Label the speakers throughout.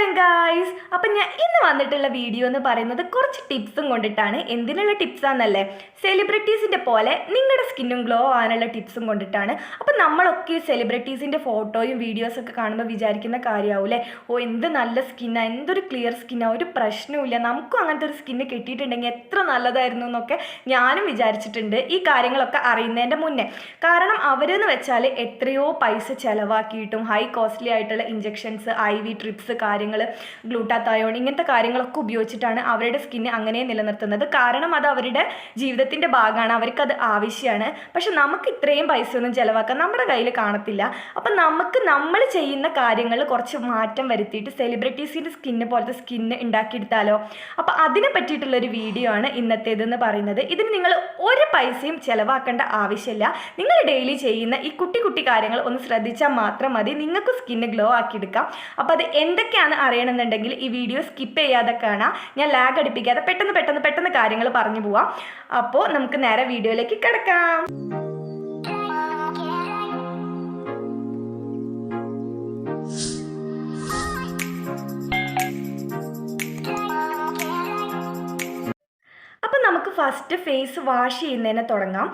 Speaker 1: നമസ്കാരം ഗായ്സ് അപ്പം ഞാൻ ഇന്ന് വന്നിട്ടുള്ള വീഡിയോ എന്ന് പറയുന്നത് കുറച്ച് ടിപ്സും കൊണ്ടിട്ടാണ്. എന്തിനുള്ള ടിപ്സാന്നല്ലേ സെലിബ്രിറ്റീസിന്റെ പോലെ നിങ്ങളുടെ സ്കിന്നും ഗ്ലോ ആവാനുള്ള ടിപ്സും കൊണ്ടിട്ടാണ്. അപ്പം നമ്മളൊക്കെ സെലിബ്രിറ്റീസിന്റെ ഫോട്ടോയും വീഡിയോസൊക്കെ കാണുമ്പോൾ വിചാരിക്കുന്ന കാര്യമാവൂലേ ഓ എന്ത് നല്ല സ്കിന്നാണ് എന്തൊരു ക്ലിയർ സ്കിന്നാണ് ഒരു പ്രശ്നവുമില്ല നമുക്കും അങ്ങനത്തെ ഒരു സ്കിന്ന് കിട്ടിയിട്ടുണ്ടെങ്കിൽ എത്ര നല്ലതായിരുന്നു എന്നൊക്കെ ഞാനും വിചാരിച്ചിട്ടുണ്ട് ഈ കാര്യങ്ങളൊക്കെ അറിയുന്നതിന്റെ മുന്നേ. കാരണം അവരെന്ന് വെച്ചാൽ എത്രയോ പൈസ ചിലവാക്കിയിട്ടും ഹൈ കോസ്റ്റ്ലി ആയിട്ടുള്ള ഇഞ്ചെക്ഷൻസ് ഐ വി ട്രിപ്സ് കാര്യങ്ങൾ ഗ്ലൂട്ടാത്തയോൺ ഇങ്ങനത്തെ കാര്യങ്ങളൊക്കെ ഉപയോഗിച്ചിട്ടാണ് അവരുടെ സ്കിന്ന് അങ്ങനെ നിലനിർത്തുന്നത്. കാരണം അത് അവരുടെ ജീവിതത്തിന്റെ ഭാഗമാണ് അവർക്കത് ആവശ്യമാണ് പക്ഷെ നമുക്ക് ഇത്രയും പൈസയൊന്നും ചിലവാക്കാൻ നമ്മുടെ കയ്യിൽ കാണത്തില്ല. അപ്പം നമുക്ക് നമ്മൾ ചെയ്യുന്ന കാര്യങ്ങൾ കുറച്ച് മാറ്റം വരുത്തിയിട്ട് സെലിബ്രിറ്റീസിന്റെ സ്കിന്ന് പോലത്തെ സ്കിന്ന് ഉണ്ടാക്കിയെടുത്താലോ? അപ്പം അതിനെ പറ്റിയിട്ടുള്ളൊരു വീഡിയോ ആണ് ഇന്നത്തേതെന്ന് പറയുന്നത്. ഇതിന് നിങ്ങൾ ഒരു പൈസയും ചിലവാക്കേണ്ട ആവശ്യമില്ല. നിങ്ങൾ ഡെയിലി ചെയ്യുന്ന ഈ കുട്ടി കുട്ടി കാര്യങ്ങൾ ഒന്ന് ശ്രദ്ധിച്ചാൽ മാത്രം മതി. നിങ്ങൾക്ക് സ്കിന്ന് ഗ്ലോ ആക്കിയെടുക്കാം. അപ്പോൾ അത് എന്തൊക്കെയാണ് അറിയണമെന്നുണ്ടെങ്കിൽ ഈ വീഡിയോ സ്കിപ്പ് ചെയ്യാതെ കാണാം. ഞാൻ ലാഗ് അടിപ്പിക്കാതെ പെട്ടെന്ന് പെട്ടെന്ന് പെട്ടെന്ന് കാര്യങ്ങൾ പറഞ്ഞു പോവാം. അപ്പോൾ നമുക്ക് നേരെ വീഡിയോയിലേക്ക് കിടക്കാം. ഫസ്റ്റ് ഫേസ് വാഷ് ചെയ്യുന്നതിനെ തുടങ്ങാം.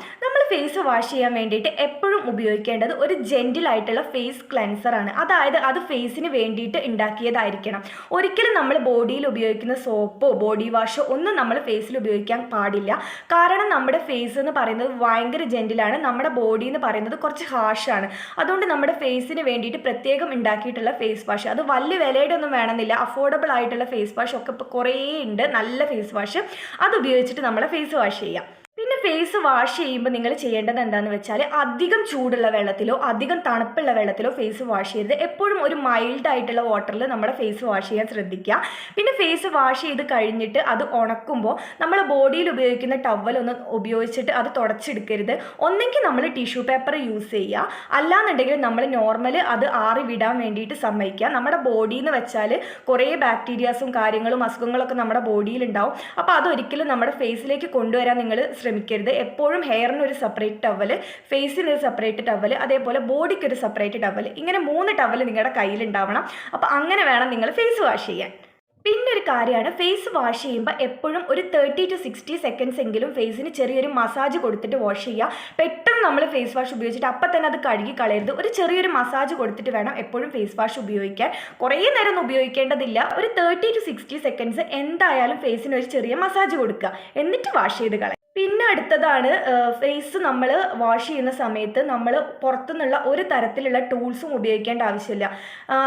Speaker 1: ഫേസ് വാഷ് ചെയ്യാൻ വേണ്ടിയിട്ട് എപ്പോഴും ഉപയോഗിക്കേണ്ടത് ഒരു ജെന്റിൽ ആയിട്ടുള്ള ഫേസ് ക്ലെൻസറാണ് അതായത് അത് ഫേസിന് വേണ്ടിയിട്ട് ഉണ്ടാക്കിയതായിരിക്കണം. ഒരിക്കലും നമ്മൾ ബോഡിയിൽ ഉപയോഗിക്കുന്ന സോപ്പോ ബോഡി വാഷോ ഒന്നും നമ്മൾ ഫേസിൽ ഉപയോഗിക്കാൻ പാടില്ല. കാരണം നമ്മുടെ ഫേസ് എന്ന് പറയുന്നത് ഭയങ്കര ജെന്റിലാണ് നമ്മുടെ ബോഡി എന്ന് പറയുന്നത് കുറച്ച് ഹാഷാണ് അതുകൊണ്ട് നമ്മുടെ ഫേസിന് വേണ്ടിയിട്ട് പ്രത്യേകം ഉണ്ടാക്കിയിട്ടുള്ള ഫേസ് വാഷ് അത് വലിയ വിലയുടെ ഒന്നും വേണമെന്നില്ല. അഫോർഡബിൾ ആയിട്ടുള്ള ഫേസ് വാഷ് ഒക്കെ ഇപ്പോൾ കുറേ ഉണ്ട്. നല്ല ഫേസ് വാഷ് അത് ഉപയോഗിച്ചിട്ട് നമ്മളെ ഫേസ് വാഷ് ചെയ്യാം. ഫേസ് വാഷ് ചെയ്യുമ്പോൾ നിങ്ങൾ ചെയ്യേണ്ടത് എന്താണെന്ന് വെച്ചാൽ അധികം ചൂടുള്ള വെള്ളത്തിലോ അധികം തണുപ്പുള്ള വെള്ളത്തിലോ ഫേസ് വാഷ് ചെയ്യരുത്. എപ്പോഴും ഒരു മൈൽഡ് ആയിട്ടുള്ള വാട്ടറിൽ നമ്മുടെ ഫേസ് വാഷ് ചെയ്യാൻ ശ്രദ്ധിക്കുക. പിന്നെ ഫേസ് വാഷ് ചെയ്ത് കഴിഞ്ഞിട്ട് അത് ഉണക്കുമ്പോൾ നമ്മൾ ബോഡിയിൽ ഉപയോഗിക്കുന്ന ടവൽ ഒന്ന് ഉപയോഗിച്ചിട്ട് അത് തുടച്ചെടുക്കരുത്. ഒന്നെങ്കിൽ നമ്മൾ ടിഷ്യൂ പേപ്പർ യൂസ് ചെയ്യുക. അല്ലാന്നുണ്ടെങ്കിൽ നമ്മൾ നോർമൽ അത് ആറി വിടാൻ വേണ്ടിയിട്ട് സമ്മതിക്കുക. നമ്മുടെ ബോഡി എന്ന് വെച്ചാൽ കുറേ ബാക്ടീരിയാസും കാര്യങ്ങളും അസുഖങ്ങളൊക്കെ നമ്മുടെ ബോഡിയിൽ ഉണ്ടാവും. അപ്പോൾ അതൊരിക്കലും നമ്മുടെ ഫേസിലേക്ക് കൊണ്ടുവരാൻ നിങ്ങൾ ശ്രമിക്കരുത് എപ്പോഴും ഹെയറിന് ഒരു സെപ്പറേറ്റ് ടവൽ ഫേസിന് ഒരു സെപ്പറേറ്റ് ടവൽ അതേപോലെ ബോഡിക്ക് ഒരു സെപ്പറേറ്റ് ടവൽ ഇങ്ങനെ മൂന്ന് ടവൽ നിങ്ങളുടെ കയ്യിലുണ്ടാവണം അപ്പോൾ അങ്ങനെ വേണം നിങ്ങൾ ഫേസ് വാഷ് ചെയ്യാൻ. പിന്നെ ഒരു കാര്യമാണ് ഫേസ് വാഷ് ചെയ്യുമ്പോൾ എപ്പോഴും ഒരു തേർട്ടി ടു സിക്സ്റ്റി സെക്കൻഡ്സ് എങ്കിലും ഫേസിന് ചെറിയൊരു മസാജ് കൊടുത്തിട്ട് വാഷ് ചെയ്യുക പെട്ടെന്ന് നമ്മൾ ഫേസ് വാഷ് ഉപയോഗിച്ചിട്ട് അപ്പം തന്നെ അത് കഴുകി കളയരുത്. ഒരു ചെറിയൊരു മസാജ് കൊടുത്തിട്ട് വേണം എപ്പോഴും ഫേസ് വാഷ് ഉപയോഗിക്കാൻ. കുറേ നേരം ഒന്നും ഉപയോഗിക്കേണ്ടതില്ല. ഒരു തേർട്ടി ടു സിക്സ്റ്റി സെക്കൻഡ്സ് എന്തായാലും ഫേസിന് ഒരു ചെറിയ മസാജ് കൊടുക്കുക. എന്നിട്ട് വാഷ് ചെയ്ത് കളയാം പിന്നെ അടുത്തതാണ് ഫേസ് നമ്മൾ വാഷ് ചെയ്യുന്ന സമയത്ത് നമ്മൾ പുറത്തുനിന്നുള്ള ഒരു തരത്തിലുള്ള ടൂൾസും ഉപയോഗിക്കേണ്ട ആവശ്യമില്ല.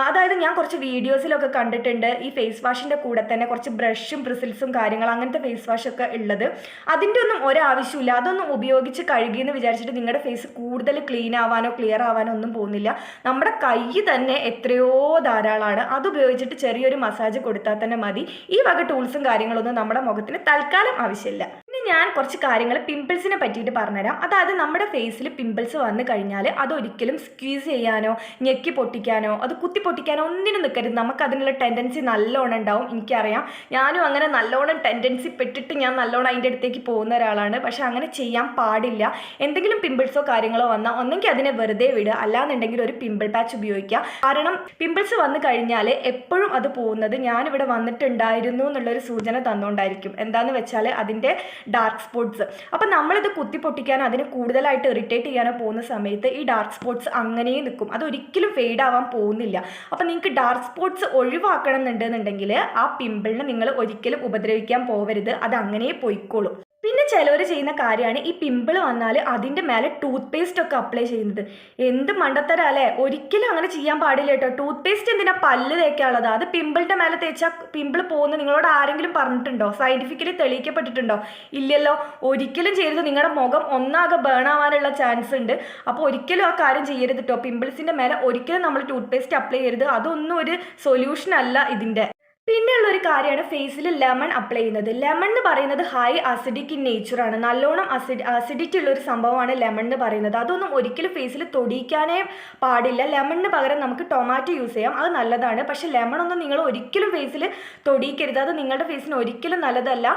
Speaker 1: അതായത് ഞാൻ കുറച്ച് വീഡിയോസിലൊക്കെ കണ്ടിട്ടുണ്ട് ഈ ഫേസ് വാഷിന്റെ കൂടെ തന്നെ കുറച്ച് ബ്രഷും ബ്രിസിൽസും കാര്യങ്ങൾ അങ്ങനത്തെ ഫേസ് വാഷൊക്കെ ഉള്ളത്. അതിന്റെ ഒന്നും ഒരാവശ്യമില്ല. അതൊന്നും ഉപയോഗിച്ച് കഴുകിയെന്ന് വിചാരിച്ചിട്ട് നിങ്ങളുടെ ഫേസ് കൂടുതൽ ക്ലീൻ ആവാനോ ക്ലിയർ ആവാനോ ഒന്നും പോകുന്നില്ല. നമ്മുടെ കൈ തന്നെ എത്രയോ ധാരാളമാണ് അത് ഉപയോഗിച്ചിട്ട് ചെറിയൊരു മസാജ് കൊടുത്താൽ തന്നെ മതി. ഈ വക ടൂൾസും കാര്യങ്ങളൊന്നും നമ്മുടെ മുഖത്തിന് തൽക്കാലം ആവശ്യമില്ല. ഞാൻ കുറച്ച് കാര്യങ്ങൾ പിമ്പിൾസിനെ പറ്റിയിട്ട് പറഞ്ഞുതരാം. അതായത് നമ്മുടെ ഫേസിൽ പിമ്പിൾസ് വന്നു കഴിഞ്ഞാൽ അതൊരിക്കലും സ്ക്വീസ് ചെയ്യാനോ ഞെക്കി പൊട്ടിക്കാനോ അത് കുത്തി പൊട്ടിക്കാനോ ഒന്നിനും നിൽക്കരുത്. നമുക്ക് അതിനുള്ള ടെൻഡൻസി നല്ലോണം ഉണ്ടാവും എനിക്കറിയാം. ഞാനും അങ്ങനെ നല്ലോണം ടെൻഡൻസി പെട്ടിട്ട് ഞാൻ നല്ലോണം അതിന്റെ അടുത്തേക്ക് പോകുന്ന ഒരാളാണ്. പക്ഷേ അങ്ങനെ ചെയ്യാൻ പാടില്ല. എന്തെങ്കിലും പിമ്പിൾസോ കാര്യങ്ങളോ വന്നാൽ ഒന്നെങ്കിൽ അതിനെ വെറുതെ വിടുക. അല്ലാന്നുണ്ടെങ്കിൽ ഒരു പിമ്പിൾ പാച്ച് ഉപയോഗിക്കുക. കാരണം പിമ്പിൾസ് വന്നു കഴിഞ്ഞാൽ എപ്പോഴും അത് പോകുന്നത് ഞാനിവിടെ വന്നിട്ടുണ്ടായിരുന്നു എന്നുള്ളൊരു സൂചന തന്നുകൊണ്ടായിരിക്കും. എന്താണെന്ന് വെച്ചാൽ അതിന്റെ ഡാർക്ക് സ്പോട്ട്സ് അപ്പം നമ്മളിത് കുത്തി പൊട്ടിക്കാനോ അതിനെ കൂടുതലായിട്ട് ഇറിറ്റേറ്റ് ചെയ്യാനോ പോകുന്ന സമയത്ത് ഈ ഡാർക്ക് സ്പോട്ട്സ് അങ്ങനെ നിൽക്കും. അതൊരിക്കലും ഫെയ്ഡ് ആവാൻ പോകുന്നില്ല. അപ്പം നിങ്ങൾക്ക് ഡാർക്ക് സ്പോട്ട്സ് ഒഴിവാക്കണം എന്നുണ്ടെന്നുണ്ടെങ്കിൽ ആ പിമ്പിളിനെ നിങ്ങൾ ഒരിക്കലും ഉപദ്രവിക്കാൻ പോവരുത്. അത് അങ്ങനെ പോയിക്കോളും. പിന്നെ ചിലവർ ചെയ്യുന്ന കാര്യമാണ് ഈ പിമ്പിൾ വന്നാൽ അതിന്റെ മേലെ ടൂത്ത് പേസ്റ്റ് ഒക്കെ അപ്ലൈ ചെയ്യുന്നത്. എന്ത് മണ്ടത്തരം അല്ലേ ഒരിക്കലും അങ്ങനെ ചെയ്യാൻ പാടില്ല കേട്ടോ. ടൂത്ത് പേസ്റ്റ് എന്തിനാ പല്ല് തേക്കാനുള്ളത്? അത് പിമ്പിളിന്റെ മേലെ തേച്ചാൽ പിമ്പിൾ പോകുന്ന നിങ്ങളോട് ആരെങ്കിലും പറഞ്ഞിട്ടുണ്ടോ? സയന്റിഫിക്കലി തെളിയിക്കപ്പെട്ടിട്ടുണ്ടോ? ഇല്ലല്ലോ. ഒരിക്കലും ചെയ്യരുത്. നിങ്ങളുടെ മുഖം ഒന്നാകെ ബേൺ ആവാനുള്ള ചാൻസ് ഉണ്ട്. അപ്പോൾ ഒരിക്കലും ആ കാര്യം ചെയ്യരുത് കേട്ടോ. പിമ്പിൾസിന്റെ മേലെ ഒരിക്കലും നമ്മൾ ടൂത്ത് പേസ്റ്റ് അപ്ലൈ ചെയ്യരുത്. അതൊന്നും ഒരു സൊല്യൂഷൻ അല്ല ഇതിന്റെ. പിന്നെയുള്ള ഒരു കാര്യമാണ് ഫേസിൽ ലെമൺ അപ്ലൈ ചെയ്യുന്നത്. ലെമൺ എന്ന് പറയുന്നത് ഹൈ അസിഡിക് ഇൻ നേച്ചറാണ് നല്ലോണം അസിഡ് അസിഡിറ്റി ഉള്ള ഒരു സംഭവമാണ് ലെമൺ എന്ന് പറയുന്നത്. അതൊന്നും ഒരിക്കലും ഫേസിൽ തൊടിയിക്കാനേ പാടില്ല. ലെമണിന് പകരം നമുക്ക് ടൊമാറ്റോ യൂസ് ചെയ്യാം. അത് നല്ലതാണ്. പക്ഷേ ലെമൺ ഒന്നും നിങ്ങൾ ഒരിക്കലും ഫേസിൽ തൊടിയിക്കരുത്. അത് നിങ്ങളുടെ ഫേസിന് ഒരിക്കലും നല്ലതല്ല.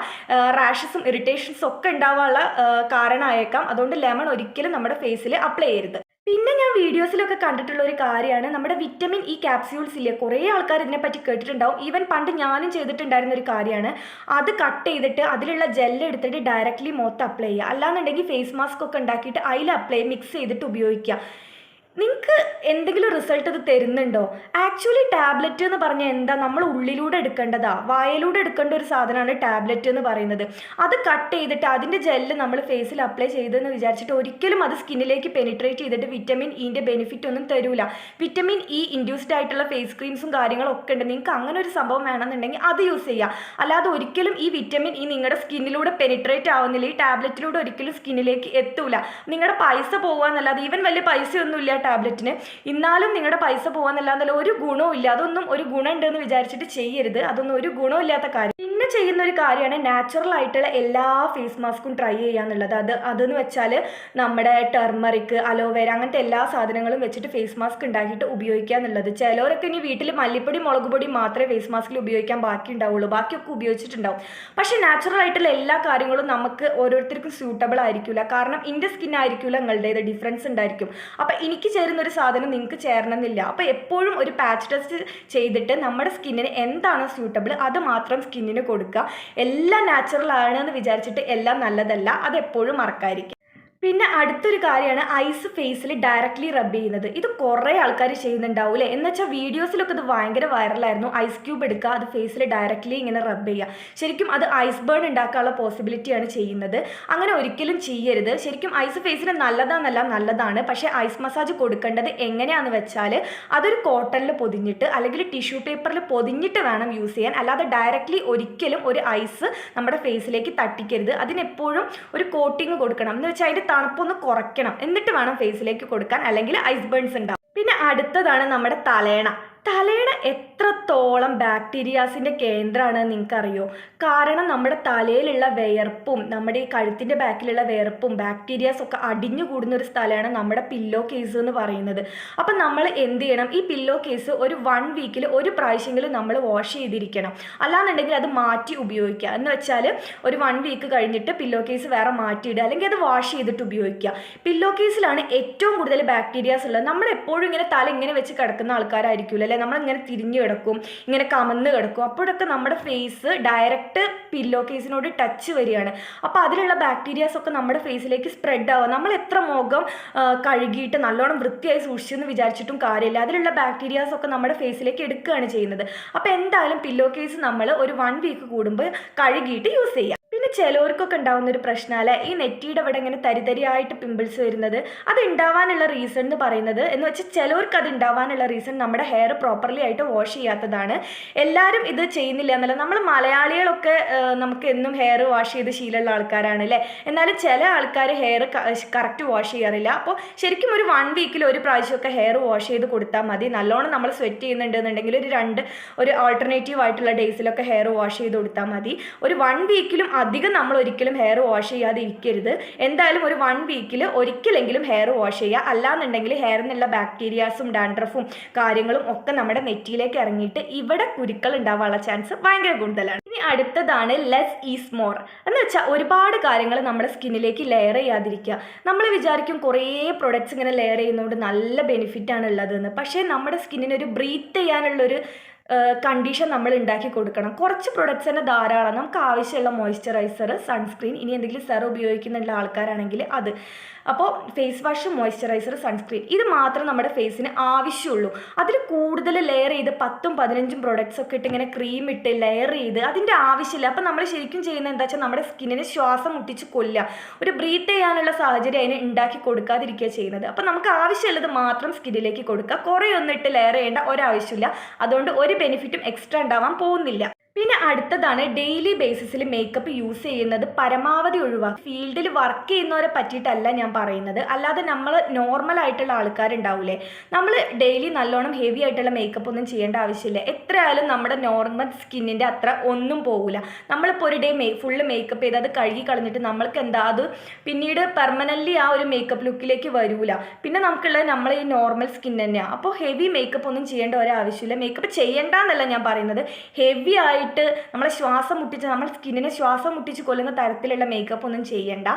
Speaker 1: റാഷസും ഇറിറ്റേഷൻസും ഒക്കെ ഉണ്ടാവാനുള്ള കാരണമായേക്കാം. അതുകൊണ്ട് ലെമൺ ഒരിക്കലും നമ്മുടെ ഫേസിൽ അപ്ലൈ ചെയ്യരുത്. പിന്നെ ഞാൻ വീഡിയോസിലൊക്കെ കണ്ടിട്ടുള്ള ഒരു കാര്യമാണ് നമ്മുടെ വിറ്റമിൻ ഇ ക്യാപ്സ്യൂൾസ് ഇല്ലേ? കുറേ ആൾക്കാർ ഇതിനെപ്പറ്റി കേട്ടിട്ടുണ്ടാവും. ഈവൻ പണ്ട് ഞാനും ചെയ്തിട്ടുണ്ടായിരുന്ന ഒരു കാര്യമാണ് അത് കട്ട് ചെയ്തിട്ട് അതിലുള്ള ജെല്ല് എടുത്തിട്ട് ഡയറക്റ്റ്ലി മുഖത്ത് അപ്ലൈ ചെയ്യുക. അല്ലാന്നുണ്ടെങ്കിൽ ഫേസ് മാസ്ക് ഒക്കെ ഉണ്ടാക്കിയിട്ട് അതിൽ അപ്ലൈ മിക്സ് ചെയ്തിട്ട് ഉപയോഗിക്കുക. നിങ്ങൾക്ക് എന്തെങ്കിലും റിസൾട്ട് ഇത് തരുന്നുണ്ടോ? ആക്ച്വലി ടാബ്ലറ്റ് എന്ന് പറഞ്ഞാൽ എന്താ? നമ്മൾ ഉള്ളിലൂടെ എടുക്കേണ്ടതാ. വായയിലൂടെ എടുക്കേണ്ട ഒരു സാധനമാണ് ടാബ്ലറ്റ് എന്ന് പറയുന്നത്. അത് കട്ട് ചെയ്തിട്ട് അതിന്റെ ജെല്ല് നമ്മൾ ഫേസിൽ അപ്ലൈ ചെയ്തെന്ന് വിചാരിച്ചിട്ട് ഒരിക്കലും അത് സ്കിന്നിലേക്ക് പെനിട്രേറ്റ് ചെയ്തിട്ട് വിറ്റമിൻ ഇന്റെ ബെനിഫിറ്റ് ഒന്നും തരൂല. വിറ്റമിൻ ഇ ഇൻഡ്യൂസ്ഡ് ആയിട്ടുള്ള ഫേസ് ക്രീംസും കാര്യങ്ങളും ഒക്കെ ഉണ്ട്. നിങ്ങൾക്ക് അങ്ങനെ ഒരു സംഭവം വേണമെന്നുണ്ടെങ്കിൽ അത് യൂസ് ചെയ്യുക അല്ലാതെ ഒരിക്കലും ഈ വിറ്റമിൻ ഇ നിങ്ങളുടെ സ്കിന്നിലൂടെ പെനിട്രേറ്റ് ആവുന്നില്ല. ഈ ടാബ്ലറ്റിലൂടെ ഒരിക്കലും സ്കിന്നിലേക്ക് എത്തൂല. നിങ്ങളുടെ പൈസ പോകുക എന്നല്ലാതെ ഈവൻ വലിയ പൈസയൊന്നുമില്ല ടാബ്ലറ്റിന് ഇന്നാലും നിങ്ങളുടെ പൈസ പോകാന്നല്ലാന്നല്ല ഒരു ഗുണവും ഇല്ല. അതൊന്നും ഒരു ഗുണം ഉണ്ടെന്ന് വിചാരിച്ചിട്ട് ചെയ്യരുത്. അതൊന്നും ഒരു ഗുണമില്ലാത്ത കാര്യം. പിന്നെ ചെയ്യുന്ന ഒരു കാര്യമാണ് നാച്ചുറൽ ആയിട്ടുള്ള എല്ലാ ഫേസ് മാസ്കും ട്രൈ ചെയ്യാന്നുള്ളത് അത് അതെന്ന് വെച്ചാൽ നമ്മുടെ ടെർമറിക് അലോവേര അങ്ങനത്തെ എല്ലാ സാധനങ്ങളും വെച്ചിട്ട് ഫേസ് മാസ്ക് ഉണ്ടാക്കിയിട്ട് ഉപയോഗിക്കുക എന്നുള്ളത്. ചിലവരൊക്കെ ഇനി വീട്ടിൽ മല്ലിപ്പൊടി മുളക് പൊടി മാത്രമേ ഫേസ് മാസ്കിൽ ഉപയോഗിക്കാൻ ബാക്കി ഉണ്ടാവുള്ളൂ ബാക്കിയൊക്കെ ഉപയോഗിച്ചിട്ടുണ്ടാവും. പക്ഷേ നാച്ചുറൽ ആയിട്ടുള്ള എല്ലാ കാര്യങ്ങളും നമുക്ക് ഓരോരുത്തർക്കും സ്യൂട്ടബിൾ ആയിരിക്കില്ല കാരണം എന്റെ സ്കിൻ ആയിരിക്കില്ല നിങ്ങളുടേത് ഡിഫറൻസ് ഉണ്ടായിരിക്കും അപ്പം എനിക്ക് ചേരുന്ന ഒരു സാധനം നിങ്ങൾക്ക് ചേരണമെന്നില്ല. അപ്പോൾ എപ്പോഴും ഒരു പാച്ച് ടെസ്റ്റ് ചെയ്തിട്ട് നമ്മുടെ സ്കിന്നിന് എന്താണോ സ്യൂട്ടബിൾ അത് മാത്രം സ്കിന്നിന് കൊടുക്കുക. എല്ലാം നാച്ചുറൽ ആണ് എന്ന് വിചാരിച്ചിട്ട് എല്ലാം നല്ലതല്ല. അത് എപ്പോഴും മറക്കാതിരിക്കുക. പിന്നെ അടുത്തൊരു കാര്യമാണ് ഐസ് ഫേസിൽ ഡയറക്റ്റ്ലി റബ്ബ് ചെയ്യുന്നത്. ഇത് കുറേ ആൾക്കാർ ചെയ്യുന്നുണ്ടാവും അല്ലേ എന്ന് വെച്ചാൽ വീഡിയോസിലൊക്കെ ഇത് ഭയങ്കര വൈറലായിരുന്നു ഐസ് ക്യൂബ് എടുക്കുക അത് ഫേസിൽ ഡയറക്റ്റ്ലി ഇങ്ങനെ റബ്ബ് ചെയ്യുക ശരിക്കും അത് ഐസ് ബേൺ ഉണ്ടാക്കാനുള്ള പോസിബിലിറ്റിയാണ് ചെയ്യുന്നത്. അങ്ങനെ ഒരിക്കലും ചെയ്യരുത്. ശരിക്കും ഐസ് ഫേസിന് നല്ലതാണെന്നല്ല നല്ലതാണ്. പക്ഷേ ഐസ് മസാജ് കൊടുക്കേണ്ടത് എങ്ങനെയാണെന്ന് വെച്ചാൽ അതൊരു കോട്ടണിൽ പൊതിഞ്ഞിട്ട് അല്ലെങ്കിൽ ടിഷ്യൂ പേപ്പറിൽ പൊതിഞ്ഞിട്ട് വേണം യൂസ് ചെയ്യാൻ. അല്ലാതെ ഡയറക്റ്റ്ലി ഒരിക്കലും ഒരു ഐസ് നമ്മുടെ ഫേസിലേക്ക് തട്ടിക്കരുത്. അതിനെപ്പോഴും ഒരു കോട്ടിങ് കൊടുക്കണം. എന്ന് വെച്ചാൽ അതിന്റെ തണുപ്പൊന്ന് കുറയ്ക്കണം. എന്നിട്ട് വേണം ഫേസിലേക്ക് കൊടുക്കാൻ. അല്ലെങ്കിൽ ഐസ് ബേൺസ് ഉണ്ടാവും. പിന്നെ അടുത്തതാണ് നമ്മുടെ തലേണ. തലയണ എത്രത്തോളം ബാക്ടീരിയാസിന്റെ കേന്ദ്രമാണ് നിങ്ങൾക്കറിയോ? കാരണം നമ്മുടെ തലയിലുള്ള വിയർപ്പും നമ്മുടെ ഈ കഴുത്തിന്റെ ബാക്കിലുള്ള വിയർപ്പും ബാക്ടീരിയാസ് ഒക്കെ അടിഞ്ഞു കൂടുന്ന ഒരു സ്ഥലമാണ് നമ്മുടെ പില്ലോ കേസ് എന്ന് പറയുന്നത്. അപ്പം നമ്മൾ എന്ത് ചെയ്യണം? ഈ പില്ലോ കേസ് ഒരു വൺ വീക്കിൽ ഒരു പ്രാവശ്യമെങ്കിലും നമ്മൾ വാഷ് ചെയ്തിരിക്കണം. അല്ലാന്നുണ്ടെങ്കിൽ അത് മാറ്റി ഉപയോഗിക്കുക. എന്ന് വെച്ചാൽ ഒരു വൺ വീക്ക് കഴിഞ്ഞിട്ട് പില്ലോ കേസ് വേറെ മാറ്റിയിടുക. അല്ലെങ്കിൽ അത് വാഷ് ചെയ്തിട്ട് ഉപയോഗിക്കുക. പില്ലോ കേസിലാണ് ഏറ്റവും കൂടുതൽ ബാക്ടീരിയാസ് ഉള്ളത്. നമ്മൾ എപ്പോഴും ഇങ്ങനെ തല ഇങ്ങനെ വെച്ച് കിടക്കുന്ന ആൾക്കാരായിരിക്കില്ല അല്ലേ? നമ്മളിങ്ങനെ തിരിഞ്ഞു കിടക്കും ഇങ്ങനെ കമന്ന് കിടക്കും. അപ്പോഴൊക്കെ നമ്മുടെ ഫേസ് ഡയറക്റ്റ് പില്ലോ കേസിനോട് ടച്ച് വരികയാണ്. അപ്പോൾ അതിലുള്ള ബാക്ടീരിയാസ് ഒക്കെ നമ്മുടെ ഫേസിലേക്ക് സ്പ്രെഡ് ആവുക നമ്മൾ എത്ര മുഖം കഴുകിയിട്ട് നല്ലോണം വൃത്തിയായി സൂക്ഷിച്ചെന്ന് വിചാരിച്ചിട്ടും കാര്യമില്ല. അതിലുള്ള ബാക്ടീരിയാസ് ഒക്കെ നമ്മുടെ ഫേസിലേക്ക് എടുക്കുകയാണ് ചെയ്യുന്നത്. അപ്പോൾ എന്തായാലും പില്ലോ കേസ് നമ്മൾ ഒരു വൺ വീക്ക് കൂടുമ്പോൾ കഴുകിയിട്ട് യൂസ് ചെയ്യാം. ചിലവർക്കൊക്കെ ഉണ്ടാവുന്ന ഒരു പ്രശ്നമല്ലേ ഈ നെറ്റിയുടെ ഇവിടെ ഇങ്ങനെ തരിതരിയായിട്ട് പിമ്പിൾസ് വരുന്നത് അത് ഉണ്ടാവാനുള്ള റീസൺ എന്ന് പറയുന്നത് എന്ന് വെച്ചാൽ ചിലവർക്ക് അത് ഉണ്ടാവാനുള്ള റീസൺ നമ്മുടെ ഹെയർ പ്രോപ്പർലി ആയിട്ട് വാഷ് ചെയ്യാത്തതാണ്. എല്ലാവരും ഇത് ചെയ്യുന്നില്ല എന്നല്ല. നമ്മൾ മലയാളികളൊക്കെ നമുക്ക് എന്നും ഹെയർ വാഷ് ചെയ്ത് ശീലമുള്ള ആൾക്കാരാണ് അല്ലേ? എന്നാലും ചില ആൾക്കാർ ഹെയർ കറക്റ്റ് വാഷ് ചെയ്യാറില്ല. അപ്പോൾ ശരിക്കും ഒരു വൺ വീക്കിൽ ഒരു പ്രാവശ്യമൊക്കെ ഹെയർ വാഷ് ചെയ്ത് കൊടുത്താൽ മതി. നല്ലോണം നമ്മൾ സ്വെറ്റ് ചെയ്യുന്നുണ്ടെന്നുണ്ടെങ്കിൽ ഒരു രണ്ട് ഒരു ആൾട്ടർനേറ്റീവ് ആയിട്ടുള്ള ഡേയ്സിലൊക്കെ ഹെയർ വാഷ് ചെയ്ത് കൊടുത്താൽ മതി. ഒരു വൺ വീക്കിലും അധികം നമ്മൾ ഒരിക്കലും ഹെയർ വാഷ് ചെയ്യാതെ ഇരിക്കരുത്. എന്തായാലും ഒരു വൺ വീക്കിൽ ഒരിക്കലെങ്കിലും ഹെയർ വാഷ് ചെയ്യുക അല്ലാന്നുണ്ടെങ്കിൽ ഹെയറിനുള്ള ബാക്ടീരിയാസും ഡാൻഡ്രഫും കാര്യങ്ങളും ഒക്കെ നമ്മുടെ നെറ്റിയിലേക്ക് ഇറങ്ങിയിട്ട് ഇവിടെ കുരുക്കൾ ഉണ്ടാവാനുള്ള ചാൻസ് ഭയങ്കര കൂടുതലാണ്. ഇനി അടുത്തതാണ് ലെസ് ഈസ് മോർ എന്ന് വെച്ചാൽ ഒരുപാട് കാര്യങ്ങൾ നമ്മുടെ സ്കിന്നിലേക്ക് ലെയർ ചെയ്യാതിരിക്കുക. നമ്മൾ വിചാരിക്കും കുറേ പ്രൊഡക്ട്സ് ഇങ്ങനെ ലെയർ ചെയ്യുന്നതുകൊണ്ട് നല്ല ബെനിഫിറ്റാണ് ഉള്ളതെന്ന് പക്ഷേ നമ്മുടെ സ്കിന്നിന് ഒരു ബ്രീത്ത് ചെയ്യാനുള്ളൊരു കണ്ടീഷൻ നമ്മൾ ഉണ്ടാക്കി കൊടുക്കണം. കുറച്ച് പ്രൊഡക്ട്സ് തന്നെ ധാരാളം. നമുക്ക് ആവശ്യമുള്ള മോയ്സ്ചറൈസർ സൺസ്ക്രീൻ ഇനി എന്തെങ്കിലും സെറ ഉപയോഗിക്കുന്നുള്ള ആൾക്കാരാണെങ്കിൽ അത്. അപ്പോൾ ഫേസ് വാഷ് മോയ്സ്ചറൈസർ സൺസ്ക്രീൻ ഇത് മാത്രം നമ്മുടെ ഫേസിന് ആവശ്യമുള്ളൂ. അതിൽ കൂടുതൽ ലെയർ ചെയ്ത് പത്തും പതിനഞ്ചും പ്രൊഡക്ട്സ് ഒക്കെ ഇട്ട് ഇങ്ങനെ ക്രീം ഇട്ട് ലെയർ ചെയ്ത് അതിന്റെ ആവശ്യമില്ല. അപ്പോൾ നമ്മൾ ശരിക്കും ചെയ്യുന്നത് എന്താ വെച്ചാൽ നമ്മുടെ സ്കിന്നിന് ശ്വാസം മുട്ടിച്ച് കൊല്ലുക. ഒരു ബ്രീത്ത് ചെയ്യാനുള്ള സാഹചര്യം അതിന് ഉണ്ടാക്കി കൊടുക്കാതിരിക്കുക ചെയ്യുന്നത്. അപ്പോൾ നമുക്ക് ആവശ്യമുള്ളത് മാത്രം സ്കിന്നിലേക്ക് കൊടുക്കുക. കുറേ ഒന്നിട്ട് ലെയർ ചെയ്യേണ്ട ഒരാവശ്യമില്ല. അതുകൊണ്ട് ഒരു ബെനിഫിറ്റും എക്സ്ട്രാ ഉണ്ടാവാൻ പോകുന്നില്ല. പിന്നെ അടുത്തതാണ് ഡെയിലി ബേസിസിൽ മേക്കപ്പ് യൂസ് ചെയ്യുന്നത് പരമാവധി ഒഴിവാക്കുക ഫീൽഡിൽ വർക്ക് ചെയ്യുന്നവരെ പറ്റിയിട്ടല്ല ഞാൻ പറയുന്നത്. അല്ലാതെ നമ്മൾ നോർമൽ ആയിട്ടുള്ള ആൾക്കാരുണ്ടാവില്ലേ നമ്മൾ ഡെയിലി നല്ലോണം ഹെവി ആയിട്ടുള്ള മേക്കപ്പ് ഒന്നും ചെയ്യേണ്ട ആവശ്യമില്ല. എത്രയായാലും നമ്മുടെ നോർമൽ സ്കിന്നിന്റെ അത്ര ഒന്നും പോകില്ല നമ്മളിപ്പോൾ ഒരു ഡേ മേ ഫുള്ള് മേക്കപ്പ് ചെയ്ത് അത് കഴുകി കളഞ്ഞിട്ട് നമ്മൾക്ക് എന്താ അത് പിന്നീട് പെർമനന്റ്ലി ആ ഒരു മേക്കപ്പ് ലുക്കിലേക്ക് വരൂല. പിന്നെ നമുക്കുള്ളത് നമ്മൾ ഈ നോർമൽ സ്കിൻ തന്നെയാണ് അപ്പോൾ ഹെവി മേക്കപ്പ് ഒന്നും ചെയ്യേണ്ട ഒരാവശ്യമില്ല. മേക്കപ്പ് ചെയ്യേണ്ട എന്നല്ല ഞാൻ പറയുന്നത്. ഹെവി ആയിട്ട് നമ്മളെ ശ്വാസം മുട്ടിച്ച് നമ്മൾ സ്കിന്നിനെ ശ്വാസം മുട്ടിച്ച് കൊല്ലുന്ന തരത്തിലുള്ള മേക്കപ്പ് ഒന്നും ചെയ്യണ്ട.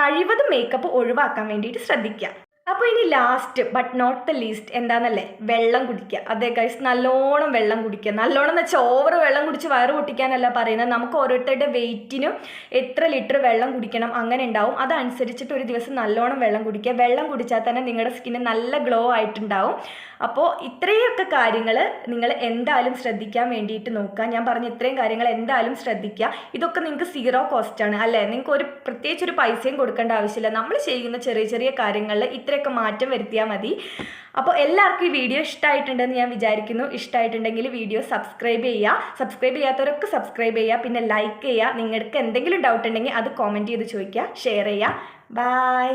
Speaker 1: കഴിവതും മേക്കപ്പ് ഒഴിവാക്കാൻ വേണ്ടിയിട്ട് ശ്രദ്ധിക്കുക അപ്പോൾ ഇനി last but not the least എന്താണെന്നല്ലേ വെള്ളം കുടിക്കുക അതെ ഗൈസ് നല്ലോണം വെള്ളം കുടിക്കുക നല്ലോണം എന്ന് വെച്ചാൽ ഓവർ വെള്ളം കുടിച്ച് വയറ് പൊട്ടിക്കാനല്ല പറയുന്നത്. നമുക്ക് ഓരോരുത്തരുടെ വെയിറ്റിനും എത്ര ലിറ്റർ വെള്ളം കുടിക്കണം അങ്ങനെ ഉണ്ടാവും. അതനുസരിച്ചിട്ട് ഒരു ദിവസം നല്ലോണം വെള്ളം കുടിക്കുക വെള്ളം കുടിച്ചാൽ തന്നെ നിങ്ങളുടെ സ്കിന്ന് നല്ല ഗ്ലോ ആയിട്ടുണ്ടാവും. അപ്പോൾ ഇത്രയൊക്കെ കാര്യങ്ങൾ നിങ്ങൾ എന്തായാലും ശ്രദ്ധിക്കാൻ വേണ്ടിയിട്ട് നോക്കുക ഞാൻ പറഞ്ഞ ഇത്രയും കാര്യങ്ങൾ എന്തായാലും ശ്രദ്ധിക്കുക ഇതൊക്കെ നിങ്ങൾക്ക് സീറോ കോസ്റ്റാണ് അല്ലേ? നിങ്ങൾക്ക് ഒരു പ്രത്യേകിച്ച് ഒരു പൈസയും കൊടുക്കേണ്ട ആവശ്യമില്ല. നമ്മൾ ചെയ്യുന്ന ചെറിയ ചെറിയ കാര്യങ്ങളിൽ ഇത്രയൊക്കെ മാറ്റം വരുത്തിയാൽ മതി. അപ്പോൾ എല്ലാവർക്കും ഈ വീഡിയോ ഇഷ്ടമായിട്ടുണ്ടെന്ന് ഞാൻ വിചാരിക്കുന്നു. ഇഷ്ടമായിട്ടുണ്ടെങ്കിൽ വീഡിയോ സബ്സ്ക്രൈബ് ചെയ്യുക സബ്സ്ക്രൈബ് ചെയ്യാത്തവരൊക്കെ സബ്സ്ക്രൈബ് ചെയ്യുക പിന്നെ ലൈക്ക് ചെയ്യുക നിങ്ങൾക്ക് എന്തെങ്കിലും ഡൗട്ട് ഉണ്ടെങ്കിൽ അത് കോമെന്റ് ചെയ്ത് ചോദിക്കുക ഷെയർ ചെയ്യുക ബൈ